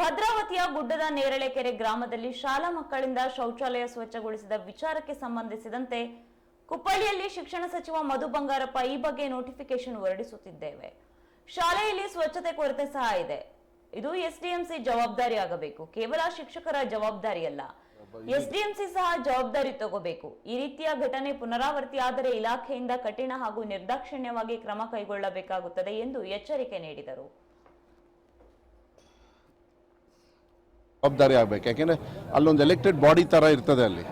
ಭದ್ರಾವತಿಯ ಗುಡ್ಡದ ನೇರಳೆಕೆರೆ ಗ್ರಾಮದಲ್ಲಿ ಶಾಲಾ ಮಕ್ಕಳಿಂದ ಶೌಚಾಲಯ ಸ್ವಚ್ಛಗೊಳಿಸಿದ ವಿಚಾರಕ್ಕೆ ಸಂಬಂಧಿಸಿದಂತೆ ಕುಪ್ಪಳ್ಳಿಯಲ್ಲಿ ಶಿಕ್ಷಣ ಸಚಿವ ಮಧು ಬಂಗಾರಪ್ಪ ಈ ಬಗ್ಗೆ ನೋಟಿಫಿಕೇಶನ್ ಹೊರಡಿಸುತ್ತಿದ್ದೇವೆ. ಶಾಲೆಯಲ್ಲಿ ಸ್ವಚ್ಛತೆ ಕೊರತೆ ಸಹ ಇದೆ. ಇದು ಎಸ್ಡಿಎಂಸಿ ಜವಾಬ್ದಾರಿ ಆಗಬೇಕು ಕೇವಲ ಶಿಕ್ಷಕರ ಜವಾಬ್ದಾರಿಯಲ್ಲ. ಎಸ್ಡಿಎಂಸಿ ಸಹ ಜವಾಬ್ದಾರಿ ತಗೋಬೇಕು. ಈ ರೀತಿಯ ಘಟನೆ ಪುನರಾವರ್ತಿ ಆದರೆ ಇಲಾಖೆಯಿಂದ ಕಠಿಣ ಹಾಗೂ ನಿರ್ದಾಕ್ಷಿಣ್ಯವಾಗಿ ಕ್ರಮ ಕೈಗೊಳ್ಳಬೇಕಾಗುತ್ತದೆ ಎಂದು ಎಚ್ಚರಿಕೆ ನೀಡಿದರು. ಜವಾಬ್ದಾರಿ ಆಗಬೇಕು. ಯಾಕೆಂದರೆ ಅಲ್ಲೊಂದು ಎಲೆಕ್ಟೆಡ್ ಬಾಡಿ ಥರ ಇರ್ತದೆ ಅಲ್ಲಿ.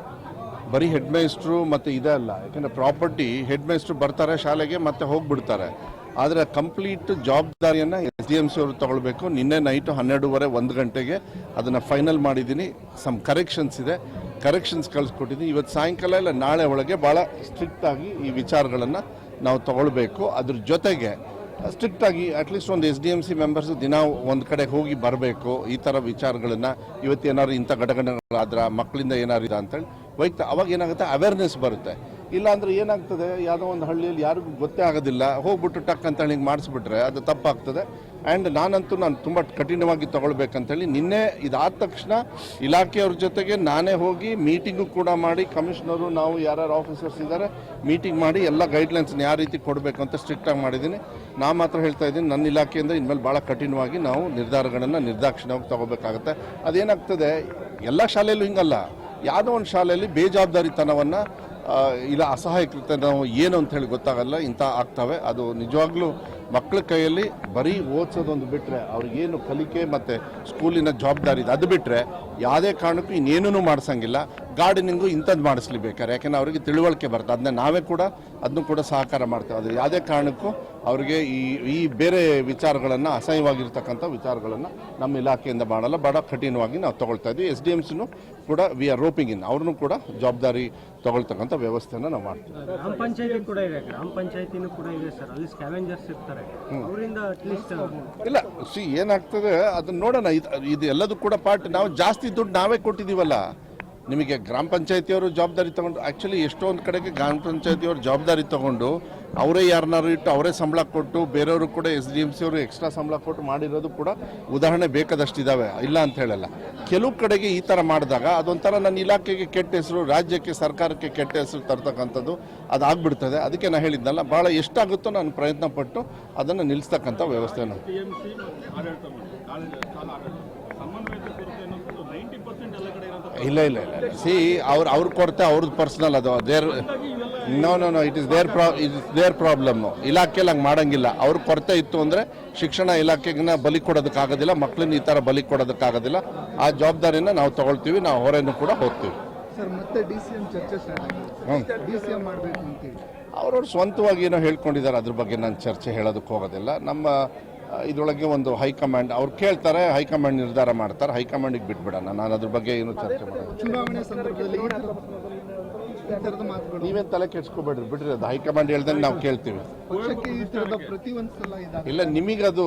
ಬರೀ ಹೆಡ್ ಮೇಸ್ಟ್ರು ಮತ್ತು ಇದೇ ಅಲ್ಲ. ಯಾಕೆಂದರೆ ಪ್ರಾಪರ್ಟಿ ಹೆಡ್ ಮೇಸ್ಟ್ರು ಬರ್ತಾರೆ ಶಾಲೆಗೆ ಮತ್ತೆ ಹೋಗ್ಬಿಡ್ತಾರೆ. ಆದರೆ ಕಂಪ್ಲೀಟ್ ಜವಾಬ್ದಾರಿಯನ್ನು ಎಸ್ ಡಿ ಎಂ ಸಿ ಅವರು ತಗೊಳ್ಬೇಕು. ನಿನ್ನೆ ನೈಟು ಹನ್ನೆರಡೂವರೆ ಒಂದು ಗಂಟೆಗೆ ಅದನ್ನು ಫೈನಲ್ ಮಾಡಿದ್ದೀನಿ. ಸಮ್ ಕರೆಕ್ಷನ್ಸ್ ಇದೆ. ಕರೆಕ್ಷನ್ಸ್ ಕಳಿಸ್ಕೊಟ್ಟಿದ್ದೀನಿ. ಇವತ್ತು ಸಾಯಂಕಾಲ ಇಲ್ಲ, ನಾಳೆ ಒಳಗೆ ಭಾಳ ಸ್ಟ್ರಿಕ್ಟ್ ಆಗಿ ಈ ವಿಚಾರಗಳನ್ನು ನಾವು ತಗೊಳ್ಬೇಕು. ಅದ್ರ ಜೊತೆಗೆ ಸ್ಟ್ರಿಕ್ಟ್ ಆಗಿ ಅಟ್ಲೀಸ್ಟ್ ಒಂದು S D M C members ದಿನ ಒಂದು ಕಡೆ ಹೋಗಿ ಬರಬೇಕು, ಈ ಥರ ವಿಚಾರಗಳನ್ನು ಇವತ್ತು ಏನಾದ್ರು ಇಂಥ ಘಟನೆಗಳಾದ್ರ ಮಕ್ಕಳಿಂದ ಏನಾರು ಇದೆ ಅಂತೇಳಿ, ವೈಯಕ್ತ ಅವಾಗ ಏನಾಗುತ್ತೆ ಅವೇರ್ನೆಸ್ ಬರುತ್ತೆ. ಇಲ್ಲ ಅಂದ್ರೆ ಏನಾಗ್ತದೆ? ಯಾವುದೋ ಒಂದು ಹಳ್ಳಿಯಲ್ಲಿ ಯಾರಿಗೂ ಗೊತ್ತೇ ಆಗೋದಿಲ್ಲ. ಹೋಗ್ಬಿಟ್ಟು ಟಕ್ ಅಂತೇಳಿ ಹೇಳಿ ಮಾಡಿಸ್ಬಿಟ್ರೆ ಅದು ತಪ್ಪಾಗ್ತದೆ. ಆ್ಯಂಡ್ ನಾನಂತೂ ನಾನು ತುಂಬ ಕಠಿಣವಾಗಿ ತಗೊಳ್ಬೇಕಂತೇಳಿ ನಿನ್ನೆ ಇದಾದ ತಕ್ಷಣ ಇಲಾಖೆಯವ್ರ ಜೊತೆಗೆ ನಾನೇ ಹೋಗಿ ಮೀಟಿಂಗು ಕೂಡ ಮಾಡಿ ಕಮಿಷನರು, ನಾವು ಯಾರ್ಯಾರು ಆಫೀಸರ್ಸ್ ಇದ್ದಾರೆ, ಮೀಟಿಂಗ್ ಮಾಡಿ ಎಲ್ಲ ಗೈಡ್ಲೈನ್ಸ್ನ ಯಾವ ರೀತಿ ಕೊಡಬೇಕು ಅಂತ ಸ್ಟ್ರಿಕ್ಟಾಗಿ ಮಾಡಿದ್ದೀನಿ. ನಾ ಮಾತ್ರ ಹೇಳ್ತಾ ಇದ್ದೀನಿ, ನನ್ನ ಇಲಾಖೆಯಿಂದ ಇನ್ಮೇಲೆ ಭಾಳ ಕಠಿಣವಾಗಿ ನಾವು ನಿರ್ಧಾರಗಳನ್ನು ನಿರ್ದಾಕ್ಷಿಣ್ಯವಾಗಿ ತಗೋಬೇಕಾಗುತ್ತೆ. ಅದೇನಾಗ್ತದೆ, ಎಲ್ಲ ಶಾಲೆಯಲ್ಲೂ ಹಿಂಗಲ್ಲ. ಯಾವುದೋ ಒಂದು ಶಾಲೆಯಲ್ಲಿ ಬೇಜವಾಬ್ದಾರಿತನವನ್ನು ಇಲ್ಲ ಅಸಹಾಯಕೃತ ನಾವು ಏನು ಅಂತ ಹೇಳಿ ಗೊತ್ತಾಗಲ್ಲ ಇಂಥ ಆಗ್ತವೆ. ಅದು ನಿಜವಾಗ್ಲೂ ಮಕ್ಕಳ ಕೈಯಲ್ಲಿ ಬರೀ ಓದಿಸೋದೊಂದು ಬಿಟ್ಟರೆ ಅವ್ರಿಗೇನು ಕಲಿಕೆ ಮತ್ತು ಸ್ಕೂಲಿನ ಜವಾಬ್ದಾರಿ ಇದೆ. ಅದು ಬಿಟ್ಟರೆ ಯಾವುದೇ ಕಾರಣಕ್ಕೂ ಇನ್ನೇನೂ ಮಾಡಿಸಂಗಿಲ್ಲ. ಗಾರ್ಡನಿಂಗು ಇಂಥದ್ದು ಮಾಡಿಸ್ಲಿಬೇಕಾರೆ. ಯಾಕೆಂದರೆ ಅವರಿಗೆ ತಿಳುವಳಿಕೆ ಬರ್ತದೆ. ಅದನ್ನ ನಾವೇ ಕೂಡ, ಅದನ್ನು ಕೂಡ ಸಹಕಾರ ಮಾಡ್ತೇವೆ. ಅದು ಯಾವುದೇ ಕಾರಣಕ್ಕೂ ಅವರಿಗೆ ಈ ಈ ಬೇರೆ ವಿಚಾರಗಳನ್ನು ಅಸಹ್ಯವಾಗಿರ್ತಕ್ಕಂಥ ವಿಚಾರಗಳನ್ನು ನಮ್ಮ ಇಲಾಖೆಯಿಂದ ಮಾಡಲ್ಲ. ಬಹಳ ಕಠಿಣವಾಗಿ ನಾವು ತಗೊಳ್ತಾ ಇದ್ವಿ. ಎಸ್ ಡಿ ಎಂ ಸಿನೂ ಕೂಡ ವಿ ಆರ್ ರೋಪಿಂಗ್ ಇನ್ ಅವ್ರನ್ನೂ ಕೂಡ ಜವಾಬ್ದಾರಿ ತಗೊಳ್ತಕ್ಕಂಥ ವ್ಯವಸ್ಥೆಯನ್ನು ನಾವು ಮಾಡ್ತೀವಿ. ಗ್ರಾಮ ಪಂಚಾಯತಿ ಕೂಡ ಇದೆ. ಗ್ರಾಮ ಪಂಚಾಯತಿನೂ ಕೂಡ ಇದೆ ಸರ್. ಅಲ್ಲಿ ಸ್ಕ್ಯಾವೆಂಜರ್ಸ್ ಇರ್ತಾರೆ. ಇಲ್ಲ ಸಿ ಏನಾಗ್ತದೆ ಅದನ್ನ ನೋಡೋಣ. ಇದು ಇದು ಕೂಡ ಪಾರ್ಟ್ ನಾವು ಜಾಸ್ತಿ ದುಡ್ಡು ನಾವೇ ಕೊಟ್ಟಿದೀವಲ್ಲ. ನಿಮಗೆ ಗ್ರಾಮ ಪಂಚಾಯತಿಯವರು ಜವಾಬ್ದಾರಿ ತಗೊಂಡು ಆ್ಯಕ್ಚುಲಿ ಎಷ್ಟೊಂದು ಕಡೆಗೆ ಗ್ರಾಮ ಪಂಚಾಯತಿಯವರು ಜವಾಬ್ದಾರಿ ತಗೊಂಡು ಅವರೇ ಯಾರನ್ನಾರು ಇಟ್ಟು ಅವರೇ ಸಂಬಳ ಕೊಟ್ಟು ಬೇರೆಯವರು ಕೂಡ ಎಸ್ ಡಿ ಎಂ ಸಿ ಅವರು ಎಕ್ಸ್ಟ್ರಾ ಸಂಬಳ ಕೊಟ್ಟು ಮಾಡಿರೋದು ಕೂಡ ಉದಾಹರಣೆ ಬೇಕಾದಷ್ಟಿದ್ದಾವೆ ಇಲ್ಲ ಅಂತ ಹೇಳಲ್ಲ. ಕೆಲವು ಕಡೆಗೆ ಈ ಥರ ಮಾಡಿದಾಗ ಅದೊಂಥರ ನನ್ನ ಇಲಾಖೆಗೆ ಕೆಟ್ಟ ಹೆಸರು, ರಾಜ್ಯಕ್ಕೆ, ಸರ್ಕಾರಕ್ಕೆ ಕೆಟ್ಟ ಹೆಸರು ತರ್ತಕ್ಕಂಥದ್ದು ಅದಾಗ್ಬಿಡ್ತದೆ. ಅದಕ್ಕೆ ನಾನು ಹೇಳಿದ್ನಲ್ಲ ಭಾಳ ಎಷ್ಟಾಗುತ್ತೋ ನಾನು ಪ್ರಯತ್ನ ಪಟ್ಟು ಅದನ್ನು ನಿಲ್ಲಿಸ್ತಕ್ಕಂಥ ವ್ಯವಸ್ಥೆಯನ್ನು ಇಲ್ಲ ಇಲ್ಲ ಇಲ್ಲ. ಸಿ ಅವ್ರು ಅವ್ರ ಕೊರತೆ ಅವ್ರದ್ದು ಪರ್ಸನಲ್ ಅದು. There no no no it is there ಪ್ರಾ ಇಟ್ ಇಸ್ ದೇರ್ ಪ್ರಾಬ್ಲಮ್ ಇಲಾಖೆಯಲ್ಲಿ ಹಂಗೆ ಮಾಡಂಗಿಲ್ಲ. ಅವ್ರ ಕೊರತೆ ಇತ್ತು ಅಂದರೆ ಶಿಕ್ಷಣ ಇಲಾಖೆಗೆ ಬಲಿ ಕೊಡೋದಕ್ಕಾಗೋದಿಲ್ಲ ಮಕ್ಕಳನ್ನ ಈ ಥರ ಬಲಿ ಕೊಡೋದಕ್ಕಾಗೋದಿಲ್ಲ. ಆ ಜವಾಬ್ದಾರಿನ ನಾವು ತಗೊಳ್ತೀವಿ ನಾವು ಹೊರೆಯನ್ನು ಕೂಡ ಹೋಗ್ತೀವಿ. ಅವ್ರವ್ರು ಸ್ವಂತವಾಗಿ ಏನೋ ಹೇಳ್ಕೊಂಡಿದ್ದಾರೆ ಅದ್ರ ಬಗ್ಗೆ ನಾನು ಚರ್ಚೆ ಹೇಳೋದಕ್ಕೆ ಹೋಗೋದಿಲ್ಲ. ನಮ್ಮ ಇದ್ರೊಳಗೆ ಒಂದು ಹೈಕಮಾಂಡ್ ಅವ್ರು ಕೇಳ್ತಾರೆ ಹೈಕಮಾಂಡ್ ನಿರ್ಧಾರ ಮಾಡ್ತಾರೆ ಹೈಕಮಾಂಡಿಗೆ ಬಿಟ್ಬಿಡೋಣ. ನಾನು ಅದ್ರ ಬಗ್ಗೆ ಏನು ಚರ್ಚೆ ಮಾಡೋದು ನೀವೇನು ತಲೆ ಕೆಡ್ಸ್ಕೊಬೇಡ್ರಿ ಬಿಡ್ರಿ ಅದು. ಹೈಕಮಾಂಡ್ ಹೇಳ್ದಂಗೆ ನಾವು ಕೇಳ್ತೀವಿ. ಇಲ್ಲ ನಿಮಗೆ ಅದು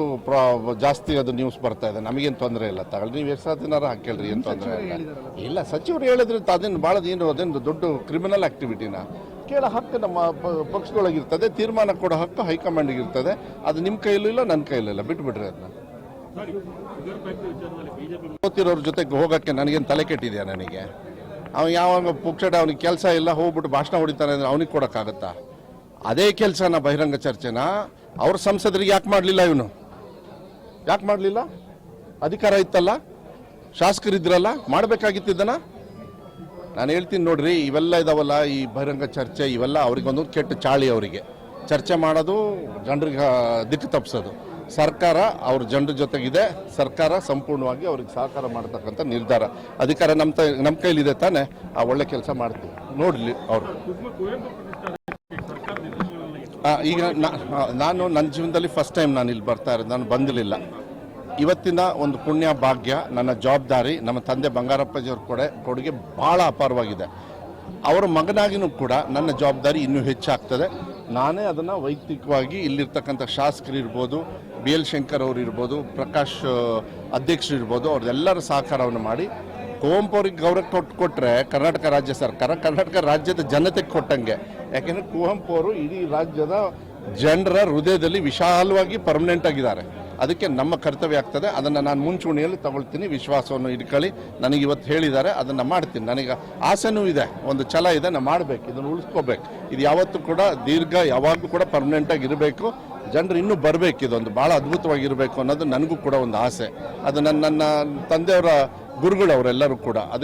ಜಾಸ್ತಿ ಅದು ನ್ಯೂಸ್ ಬರ್ತಾ ಇದೆ. ನಮಗೇನು ತೊಂದರೆ ಇಲ್ಲ. ತಗೊಳ್ಳಿ ನೀವು ಎಷ್ಟು ದಿನಾರ ಹಾಕೇಳ್ರಿ ಏನು ತೊಂದರೆ ಇಲ್ಲ. ಇಲ್ಲ ಸಚಿವರು ಹೇಳಿದ್ರೆ ಅದನ್ನು ಭಾಳ ಏನು ಅದೇನು ದೊಡ್ಡ ಕ್ರಿಮಿನಲ್ ಆಕ್ಟಿವಿಟಿನ ಕೇಳೋ ಹಕ್ಕು ನಮ್ಮ ಪಕ್ಷದೊಳಗಿರ್ತದೆ, ತೀರ್ಮಾನ ಕೊಡೋ ಹಕ್ಕು ಹೈಕಮಾಂಡ್ ಇರ್ತದೆ ಅದು ನಿಮ್ಮ ಕೈಯಲ್ಲೂ ಇಲ್ಲ ನನ್ನ ಕೈಯಲ್ಲೂ ಇಲ್ಲ, ಬಿಟ್ಬಿಡ್ರಿ ಅದನ್ನ ಗೊತ್ತಿರೋರ ಜೊತೆಗೆ ಹೋಗೋಕ್ಕೆ ನನಗೇನು ತಲೆ ಕೆಟ್ಟಿದೆಯಾ ನನಗೆ? ಅವ್ನು ಯಾವಾಗ ಪುಕ್ಷಟ ಅವನಿಗೆ ಕೆಲಸ ಇಲ್ಲ, ಹೋಗ್ಬಿಟ್ಟು ಭಾಷಣ ಹೊಡಿತಾನೆ ಅಂದ್ರೆ ಅವನಿಗೆ ಕೊಡೋಕ್ಕಾಗತ್ತಾ? ಅದೇ ಕೆಲಸನ ಬಹಿರಂಗ ಚರ್ಚೆನ ಅವ್ರ ಸಂಸದರಿಗೆ ಯಾಕೆ ಮಾಡಲಿಲ್ಲ ಇವನು? ಯಾಕೆ ಮಾಡಲಿಲ್ಲ? ಅಧಿಕಾರ ಇತ್ತಲ್ಲ? ಶಾಸಕರಿದ್ರಲ್ಲ? ಮಾಡಬೇಕಾಗಿತ್ತಿದ್ದನ ನಾನು ಹೇಳ್ತೀನಿ ನೋಡ್ರಿ, ಇವೆಲ್ಲ ಇದಾವಲ್ಲ, ಈ ಬಹಿರಂಗ ಚರ್ಚೆ, ಇವೆಲ್ಲ ಅವ್ರಿಗೊಂದು ಕೆಟ್ಟ ಚಾಳಿ ಅವರಿಗೆ. ಚರ್ಚೆ ಮಾಡೋದು ಜನರಿಗೆ ದಿಕ್ಕು ತಪ್ಪಿಸೋದು ಸರ್ಕಾರ ಅವ್ರ ಜನರ ಜೊತೆಗಿದೆ, ಸರ್ಕಾರ ಸಂಪೂರ್ಣವಾಗಿ ಅವ್ರಿಗೆ ಸಹಕಾರ ಮಾಡ್ತಕ್ಕಂಥ ನಿರ್ಧಾರ. ಅಧಿಕಾರ ನಮ್ಮ ತ ನಮ್ಮ ಕೈಲಿದೆ ತಾನೇ, ಆ ಒಳ್ಳೆ ಕೆಲಸ ಮಾಡ್ತೀವಿ. ನೋಡಲಿ ಅವರು. ಈಗ ನಾನು ನನ್ನ ಜೀವನದಲ್ಲಿ ಫಸ್ಟ್ ಟೈಮ್ ನಾನು ಇಲ್ಲಿ ಬರ್ತಾ ಇರೋದು, ನಾನು ಬಂದಿರಲಿಲ್ಲ. ಇವತ್ತಿನ ಒಂದು ಪುಣ್ಯ ಭಾಗ್ಯ, ನನ್ನ ಜವಾಬ್ದಾರಿ, ನಮ್ಮ ತಂದೆ ಬಂಗಾರಪ್ಪಜಿಯವ್ರ ಕೊಡೆ ಕೊಡುಗೆ ಭಾಳ ಅಪಾರವಾಗಿದೆ. ಅವರ ಮಗನಾಗಿನೂ ಕೂಡ ನನ್ನ ಜವಾಬ್ದಾರಿ ಇನ್ನೂ ಹೆಚ್ಚಾಗ್ತದೆ. ನಾನೇ ಅದನ್ನು ವೈಯಕ್ತಿಕವಾಗಿ ಇಲ್ಲಿರ್ತಕ್ಕಂಥ ಶಾಸಕರು ಇರ್ಬೋದು, ಬಿ ಎಲ್ ಶಂಕರ್ ಅವರು ಇರ್ಬೋದು, ಪ್ರಕಾಶ್ ಅಧ್ಯಕ್ಷರು ಇರ್ಬೋದು, ಅವ್ರದ್ದೆಲ್ಲರ ಸಹಕಾರವನ್ನು ಮಾಡಿ ಕುವೆಂಪು ಅವ್ರಿಗೆ ಗೌರವ ಕೊಟ್ಟು ಕೊಟ್ಟರೆ ಕರ್ನಾಟಕ ರಾಜ್ಯ ಸರ್ಕಾರ ಕರ್ನಾಟಕ ರಾಜ್ಯದ ಜನತೆಗೆ ಕೊಟ್ಟಂಗೆ. ಯಾಕೆಂದರೆ ಕುವೆಂಪು ಅವರು ಇಡೀ ರಾಜ್ಯದ ಜನರ ಹೃದಯದಲ್ಲಿ ವಿಶಾಲವಾಗಿ ಪರ್ಮನೆಂಟ್ ಆಗಿದ್ದಾರೆ. ಅದಕ್ಕೆ ನಮ್ಮ ಕರ್ತವ್ಯ ಆಗ್ತದೆ. ಅದನ್ನು ನಾನು ಮುಂಚೂಣಿಯಲ್ಲಿ ತಗೊಳ್ತೀನಿ. ವಿಶ್ವಾಸವನ್ನು ಇಟ್ಕೊಳ್ಳಿ. ನನಗೆ ಇವತ್ತು ಹೇಳಿದ್ದಾರೆ. ಅದನ್ನು ಮಾಡ್ತೀನಿ. ನನಗೆ ಆಸೆನೂ ಇದೆ. ಒಂದು ಛಲ ಇದೆ. ನಾನು ಮಾಡಬೇಕು. ಇದನ್ನು ಉಳಿಸ್ಕೋಬೇಕು. ಇದು ಯಾವತ್ತೂ ಕೂಡ ದೀರ್ಘ, ಯಾವಾಗಲೂ ಕೂಡ ಪರ್ಮನೆಂಟಾಗಿ ಇರಬೇಕು. ಜನರು ಇನ್ನೂ ಬರಬೇಕು. ಇದೊಂದು ಭಾಳ ಅದ್ಭುತವಾಗಿರಬೇಕು ಅನ್ನೋದು ನನಗೂ ಕೂಡ ಒಂದು ಆಸೆ. ಅದು ನನ್ನ ನನ್ನ ತಂದೆಯವರ ಗುರುಗಳು ಅವರೆಲ್ಲರೂ ಕೂಡ